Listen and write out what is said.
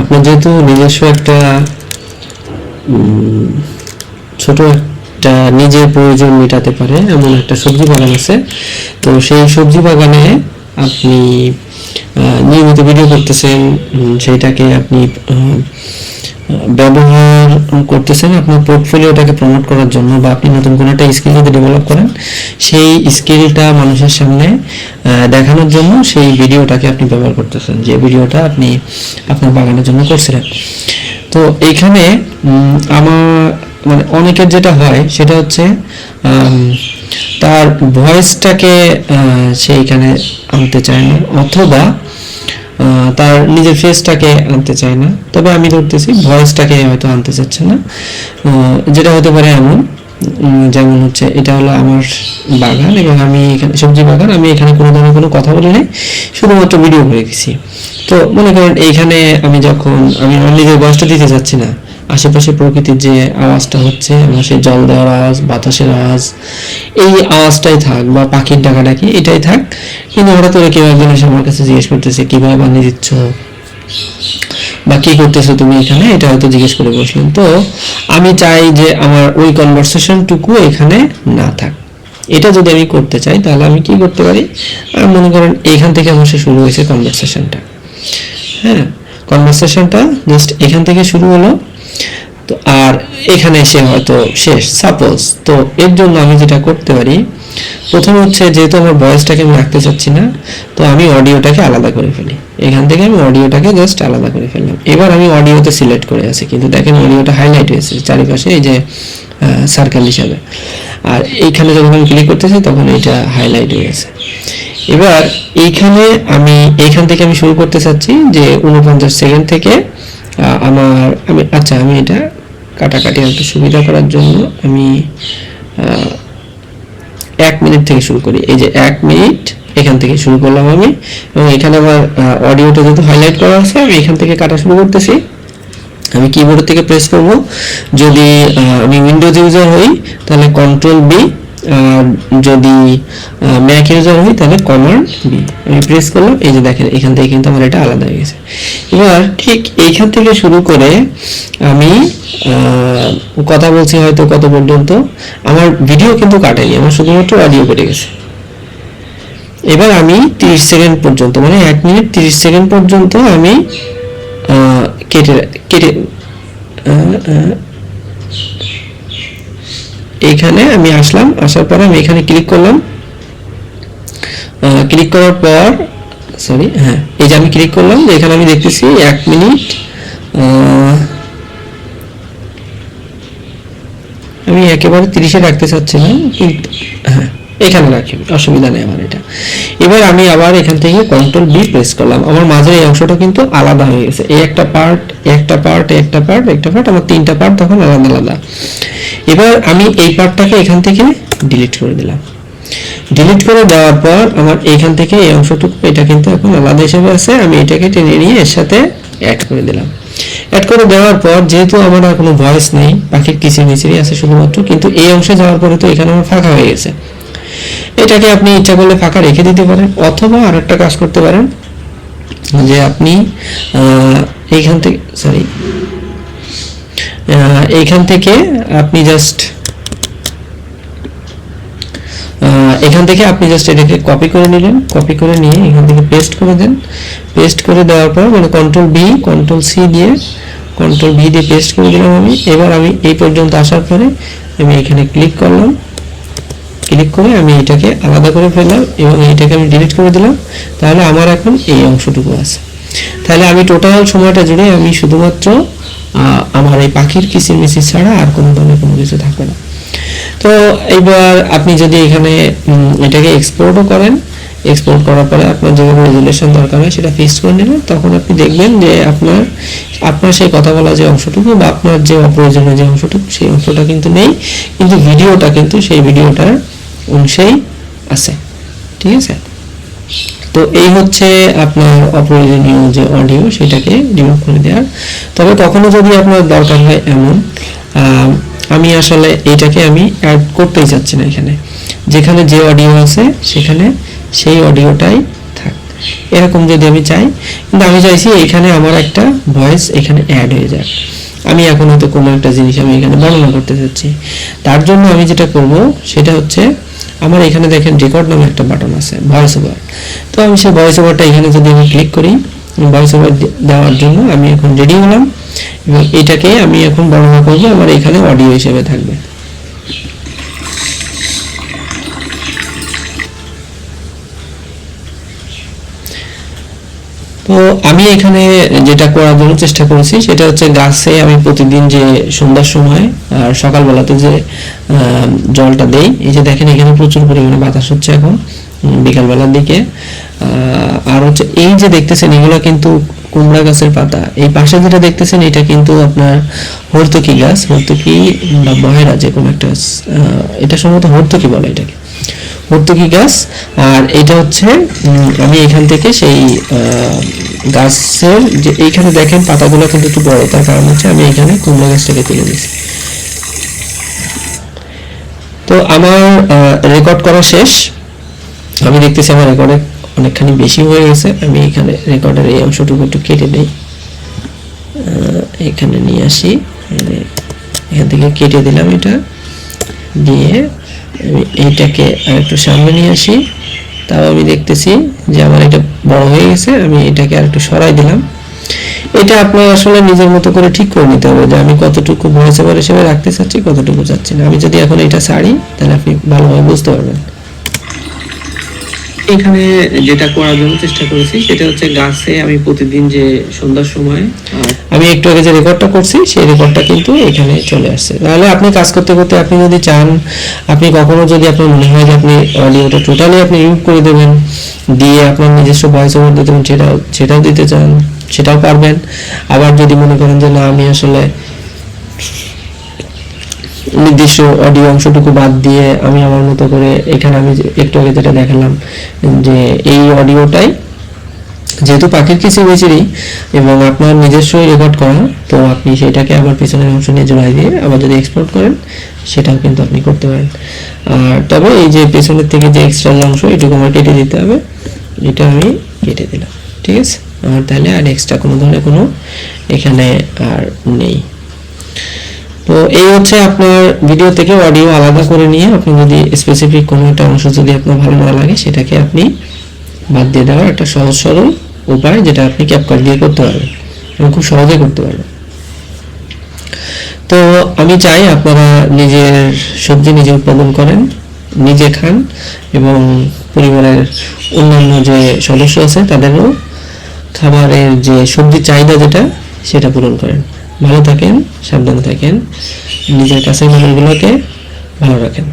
আপনার যেহেতু নিজস্ব একটা ছোট একটা নিজের প্রয়োজন মেটাতে পারে, এমন একটা সবজি বাগান আছে। তো সেই সবজি বাগানে আপনি নিয়মিত ভিডিও করতেছেন সেইটাকে আপনি ব্যবহার করতেছেন আপনার পোর্টফোলিওটাকে প্রমোট করার জন্য বা আপনি নতুন কোনো একটা স্কিল যদি ডেভেলপ করেন সেই স্কিলটা মানুষের সামনে দেখানোর জন্য সেই ভিডিওটাকে আপনি ব্যবহার করতেছেন যে ভিডিওটা আপনি আপনার বাগানের জন্য করছিলেন। তো এইখানে উম, আমার মানে অনেকের যেটা হয় সেটা হচ্ছে তার ভয়েসটাকে সেইখানে আনতে চায় না। অথবা তার নিজের ফেসটাকে আনতে চায় না। তবে আমি ধরতেছি ভয়েসটাকে হয়তো আনতে চাচ্ছে না। যেটা হতে পারে এমন যেমন হচ্ছে, এটা হলো আমার বাগান এবং আমি এখানে, সবজি বাগান, আমি এখানে কোনো ধরনের কোনো কথা বলি নাই, শুধুমাত্র ভিডিও করে গেছি। তো মনে করেন, এইখানে আমি যখন, আমি আমার নিজের বয়সটা দিতে চাচ্ছি না আশেপাশে প্রকৃতির যে আওয়াজটা হচ্ছে আমার সেই জল দেওয়ার আওয়াজ, বাতাসের আওয়াজ, এই আওয়াজটাই থাক বা পাখির ডাকাডাকি, এটাই থাক। কিন্তু হঠাৎ করে কেউ একজন এসে আমার কাছে জিজ্ঞেস করতেছে কীভাবে বানিয়ে দিচ্ছ? বা কি করতেছো তুমি এখানে? এটা হয়তো জিজ্ঞেস করে বসলেন তো আমি চাই যে আমার ওই কনভারসেশনটুকু এখানে না থাক। এটা যদি আমি করতে চাই, তাহলে আমি কি করতে পারি? মনে করেন এইখান থেকে আমার শুরু হয়েছে কনভারসেশনটা হ্যাঁ কনভারসেশনটা জাস্ট এখান থেকে শুরু হলো। এখানে এসে হয়তো শেষ। সাপোজ তো এর জন্য আমি যেটা করতে পারি, প্রথম হচ্ছে যেহেতু আমার ভয়েসটাকে আমি রাখতে চাচ্ছি না, তো আমি অডিওটাকে আলাদা করে ফেলি। এখান থেকে আমি অডিওটাকে জাস্ট আলাদা করে ফেললাম। এবার আমি অডিওতে সিলেক্ট করে আছি কিন্তু দেখেন অডিওটা হাইলাইট হয়েছে চারিপাশে এই যে সার্কেল হিসাবে। আর এইখানে যখন আমি ক্লিক করতেছি, তখন এটা হাইলাইট হয়ে গেছে। এবার এইখানে আমি, এইখান থেকে আমি শুরু করতে চাচ্ছি যে উনপঞ্চাশ সেকেন্ড থেকে আমার, আমি আচ্ছা আমি এটা কাটাকাটি একটু সুবিধা করার জন্য আমি এক মিনিট থেকে শুরু করি। এই যে এক মিনিট, এখান থেকে শুরু করলাম আমি। এবং এখানে আমার অডিওটা যেহেতু হাইলাইট করা আছে, আমি এখান থেকে কাটা শুরু করতেছি। আমি কিবোর্ড থেকে প্রেস করব। যদি আমি উইন্ডোজ ইউজার হই, তাহলে কন্ট্রোল বি যদি ম্যাক ইউজার হই, তাহলে কমান্ড বি আমি প্রেস করলাম, এই যে দেখেন, এখান থেকে কিন্তু আমার এটা আলাদা হয়ে গেছে। এবার ঠিক এইখান থেকে শুরু করে আমি কথা বলছি হয়তো কত পর্যন্ত, আমার ভিডিও কিন্তু কাটেনি, আমার শুধুমাত্র অডিও কেটে গেছে। এবার আমি 30 সেকেন্ড পর্যন্ত মানে এক মিনিট 30 সেকেন্ড পর্যন্ত আমি কেটে কেটে এইখানে আমি আসলাম, আসার পরে আমি এখানে ক্লিক করলাম। ক্লিক করার পর সরি হ্যাঁ। এই যে আমি ক্লিক করলাম, যে এখানে আমি দেখতেছি এক মিনিট আমি একেবারে তিরিশে রাখতে চাচ্ছিলাম কিন্তু হ্যাঁ এখানে রাখি অসুবিধা নেই আমার এটা। এবার আমি আবার এখান থেকে কন্ট্রোল বি প্রেস করলাম। আমার মাঝের এই অংশটা কিন্তু আলাদা হয়ে গেছে। এই একটা পার্ট একটা পার্ট একটা পার্ট একটা পার্ট আমার তিনটা পার্ট তখন আলাদা আলাদা। এবার আমি এই পার্টটাকে এখান থেকে ডিলিট করে দিলাম। ডিলিট করে দেওয়ার পর আমার এইখান থেকে এই অংশটুকু, এটা কিন্তু এখন আলাদা হিসেবে আছে, আমি এটাকে টেনে নিয়ে এর সাথে অ্যাড করে দিলাম। অ্যাড করে দেওয়ার পর যেহেতু আমার আর কোনো ভয়েস নেই পাখির কিচির মিচিরি আছে শুধুমাত্র, কিন্তু এই অংশে যাওয়ার পরে তো এখানে আমার ফাঁকা হয়ে গেছে। এটাকে আপনি ইচ্ছা করলে ফাঁকা রেখে দিতে পারেন, অথবা আর একটা কাজ করতে পারেন, যে আপনি এইখান থেকে সরি এইখান থেকে আপনি জাস্ট এখান থেকে আপনি জাস্ট এটাকে কপি করে নিলেন কপি করে নিয়ে এখান থেকে পেস্ট করে দেন। পেস্ট করে দেওয়ার পর মানে কন্ট্রোল বি কন্ট্রোল সি দিয়ে কন্ট্রোল ভি দিয়ে পেস্ট করে দিলাম আমি। এবার আমি এই পর্যন্ত আসার পরে আমি এখানে ক্লিক করলাম। ক্লিক করে আমি এটাকে আলাদা করে ফেললাম এবং এইটাকে আমি ডিলিট করে দিলাম। তাহলে আমার এখন এই অংশটুকু আছে। তাহলে আমি টোটাল সময়টা জুড়ে আমি শুধুমাত্র আমার এই পাখির কিচির মিচির ছাড়া আর কোনো ধরনের কোনো কিছু থাকবে না। তো এবার আপনি যদি এখানে এটাকে এক্সপোর্টও করেন এক্সপোর্ট করার পরে আপনার যেভাবে রেজুলেশন দরকার হয় সেটা ফিক্স করে নেবেন, তখন আপনি দেখবেন যে আপনার আপনার সেই কথা বলা যে অংশটুকু বা আপনার যে অপ্রয়োজনীয় যে অংশটুকু, সেই অংশটা কিন্তু নেই, কিন্তু ভিডিওটা কিন্তু সেই ভিডিওটার অংশেই আছে। ঠিক আছে? তো এই হচ্ছে আপনার অপ্রয়োজনীয় যে অডিও সেটাকে রিমুভ করে দেওয়ার। তবে কখনো যদি আপনার দরকার হয় এমন আমি আসলে এটাকে আমি অ্যাড করতেই চাচ্ছি না এখানে। যেখানে যে অডিও আছে, সেখানে সেই অডিওটাই থাক। এরকম যদি আমি চাই, কিন্তু আমি চাইছি এখানে আমার একটা ভয়েস এখানে অ্যাড হয়ে যাক। আমি এখন হয়তো কোনো একটা জিনিস আমি এখানে বর্ণনা করতে চাচ্ছি। তার জন্য আমি যেটা করব, সেটা হচ্ছে, আমার এখানে দেখেন রেকর্ড নামে একটা বাটন আছে ভয়েস ওভার তো আমি সেই ভয়েস ওভারটা এখানে যদি আমি ক্লিক করি ভয়েস ওভার দেওয়ার জন্য আমি এখন রেডি হলাম। এবং এটাকে আমি এখন বর্ণনা করব আমার এখানে অডিও হিসেবে থাকবে। তো আমি এখানে যেটা করার জন্য চেষ্টা করেছি, সেটা হচ্ছে গাছে আমি প্রতিদিন যে সন্ধ্যার সময় আর সকালবেলাতে যে জলটা দেই, এই যে দেখেন এখানে প্রচুর পরিমাণে বাতাস হচ্ছে এখন। বিকালবেলার দিকে। আর হচ্ছে এই যে দেখতেছেন, এগুলো কিন্তু কুমড়া গাছের পাতা। এই পাশে যেটা দেখতেছেন, এটা কিন্তু আপনার হর্তকি গাছ। হর্তকি বা বহেরা যে কোনো একটা এটা সম্ভবত হর্তকি বলে এটাকে। হর্তকি গাছ। আর এটা হচ্ছে আমি এখান থেকে সেই গাছের যে এইখানে দেখেন, পাতাগুলো কিন্তু একটু বড়। তার কারণ হচ্ছে আমি এখানে কুমড়া গাছটাকে তুলে দিয়েছি তো আমার রেকর্ড করা শেষ। আমি দেখতেছি আমার রেকর্ডে অনেকখানি বেশি হয়ে গেছে। আমি এখানে রেকর্ডের এই অংশটুকু একটু কেটে দিই। এখানে নিয়ে আসি। এখান থেকে কেটে দিলাম এটা। দিয়ে আমি এইটাকে আর একটু সামনে নিয়ে আসি। তাও আমি দেখতেছি যে আমার এটা বড় হয়ে গেছে। আমি এটাকে আর একটু সরাই দিলাম। এটা আপনার আসলে নিজের মতো করে ঠিক করে নিতে হবে যে আমি কতটুকু ভয়েস ওভার হিসেবে রাখতে চাচ্ছি, কতটুকু চাচ্ছি না। আমি যদি এখন এটা ছাড়ি, তাহলে আপনি ভালোভাবে বুঝতে পারবেন। এখানে যেটা করার জন্য চেষ্টা করেছি, সেটা হচ্ছে গাছে আমি প্রতিদিন যে সন্ধ্যার সময় আমি একটু আগে যে রেকর্ডটা করছি, সেই রেকর্ডটা কিন্তু এখানে চলে আসছে। তাহলে আপনি কাজ করতে করতে আপনি যদি চান, আপনি কখনো যদি আপনার মনে হয় যে আপনি অডিওটা টোটালি আপনি রিমুভ করে দেবেন, দিয়ে আপনার নিজস্ব ভয়েস ওভার দিতে সেটাও সেটাও দিতে চান, সেটাও পারবেন। আবার যদি মনে করেন যে না, আমি আসলে নির্দিষ্ট অডিও অংশটুকু বাদ দিয়ে আমি আমার মতো করে এখানে আমি একটু আগে যেটা দেখালাম, যে এই অডিওটাই যেহেতু পাখির কিছু বেচিরই এবং আপনার নিজস্বই রেকর্ড করা, তো আপনি সেটাকে আবার পিছনের অংশ নিয়ে জোড়াই দিয়ে আবার যদি এক্সপোর্ট করেন, সেটাও কিন্তু আপনি করতে পারেন। আর তবে এই যে পেছনের থেকে যে এক্সট্রা অংশ, এটুকু আমার কেটে দিতে হবে। এটা আমি কেটে দিলাম, ঠিক আছে? আমার তাহলে আর এক্সট্রা কোনো ধরনের কোনো এখানে আর নেই। তো এই হচ্ছে আপনার ভিডিও থেকে অডিও আলাদা করে নিয়ে আপনি যদি স্পেসিফিক কোনো একটা অংশ যদি আপনার ভালো না লাগে, সেটাকে আপনি বাদ দিয়ে দেওয়ার একটা সহজ সরল উপায় যেটা আপনি ক্যাপকাট দিয়ে করতে পারবেন এবং খুব সহজে করতে পারবেন। তো আমি চাই আপনারা নিজের সবজি নিজে উৎপাদন করেন, নিজে খান এবং পরিবারের অন্যান্য যে সদস্য আছে তাদেরও খাবারের যে সবজির চাহিদা যেটা, সেটা পূরণ করেন। ভালো থাকেন সাবধানে থাকেন নিজের কাছের মানুষগুলোকে ভালো রাখেন।